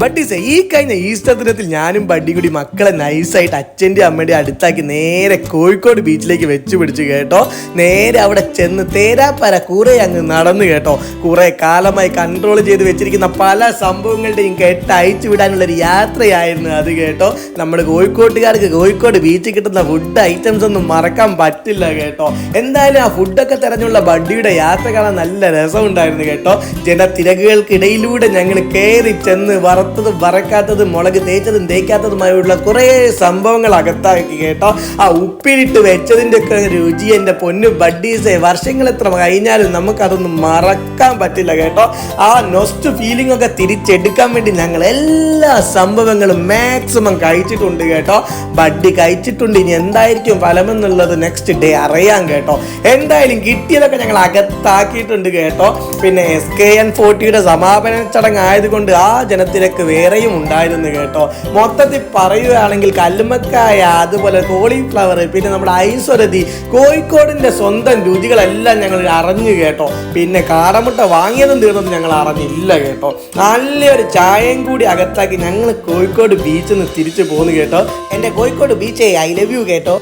ബഡ്ഡീസേ ഈ കഴിഞ്ഞ ഈസ്റ്റർ ദിനത്തിൽ ഞാനും ബഡ്ഡി കൂടി മക്കളെ നൈസായിട്ട് അച്ഛന്റെ അമ്മയുടെ അടുത്താക്കി നേരെ കോഴിക്കോട് ബീച്ചിലേക്ക് വെച്ച് പിടിച്ചു കേട്ടോ. നേരെ അവിടെ ചെന്ന് തേരാപ്പര കുറെ അങ്ങ് നടന്നു കേട്ടോ. കുറെ കാലമായി കൺട്രോൾ ചെയ്ത് വെച്ചിരിക്കുന്ന പല സംഭവങ്ങളുടെയും കേട്ട് അയച്ചു വിടാനുള്ള ഒരു യാത്രയായിരുന്നു അത് കേട്ടോ. നമ്മുടെ കോഴിക്കോട്ടുകാർക്ക് കോഴിക്കോട് ബീച്ചിൽ കിട്ടുന്ന ഫുഡ് ഐറ്റംസ് ഒന്നും മറക്കാൻ പറ്റില്ല കേട്ടോ. എന്തായാലും ആ ഫുഡൊക്കെ തെരഞ്ഞുള്ള ബഡ്ഡിയുടെ യാത്ര കാണാൻ നല്ല രസമുണ്ടായിരുന്നു കേട്ടോ. ജനത്തിരക്കുകൾക്കിടയിലൂടെ ഞങ്ങൾ കയറി ചെന്ന് വറുത്തതും വറക്കാത്തത് മുളക് തേച്ചതും തേക്കാത്തതുമായുള്ള കുറേ സംഭവങ്ങൾ അകത്താക്കി കേട്ടോ. ആ ഉപ്പിലിട്ട് വെച്ചതിന്റെ ഒക്കെ രുചി എന്റെ പൊന്നു ബഡ്ഡീസെ വർഷങ്ങൾ എത്ര കഴിഞ്ഞാലും നമുക്കതൊന്നും മറക്കാൻ പറ്റില്ല കേട്ടോ. ആ നൊസ്റ്റ് ഫീലിംഗ് ഒക്കെ തിരിച്ചെടുക്കാൻ വേണ്ടി ഞങ്ങൾ എല്ലാ സംഭവങ്ങളും മാക്സിമം കഴിച്ചിട്ടുണ്ട് കേട്ടോ. ബഡ്ഡി കഴിച്ചിട്ടുണ്ട് ഇനി എന്തായിരിക്കും ഫലമെന്നുള്ളത് നെക്സ്റ്റ് ഡേ അറിയാം കേട്ടോ. എന്തായാലും കിട്ടിയതൊക്കെ ഞങ്ങൾ അകത്താക്കിയിട്ടുണ്ട് കേട്ടോ. പിന്നെ എസ് കെ എൻ ഫോർട്ടിയുടെ സമാപന ചടങ്ങ് ആയതുകൊണ്ട് ആ ജനത്തിരക്ക് വേറെയും ഉണ്ടായിരുന്നു കേട്ടോ. മൊത്തത്തിൽ പറയുകയാണെങ്കിൽ കല്ലുമക്കായ അതുപോലെ കോളിഫ്ലവർ പിന്നെ നമ്മുടെ ഐശ്വരതി കോഴിക്കോടിന്റെ സ്വന്തം രുചികളെല്ലാം ഞങ്ങൾ അറിഞ്ഞു കേട്ടോ. പിന്നെ കാടമുട്ട വാങ്ങിയതും തീർന്നതും ഞങ്ങൾ അറിഞ്ഞില്ല കേട്ടോ. നല്ലൊരു ചായയും കൂടി അകത്താക്കി ഞങ്ങൾ കോഴിക്കോട് ബീച്ചിൽ നിന്ന് തിരിച്ചു പോന്നു കേട്ടോ. എന്റെ കോഴിക്കോട് ബീച്ചേ ഐ ലവ് യു കേട്ടോ.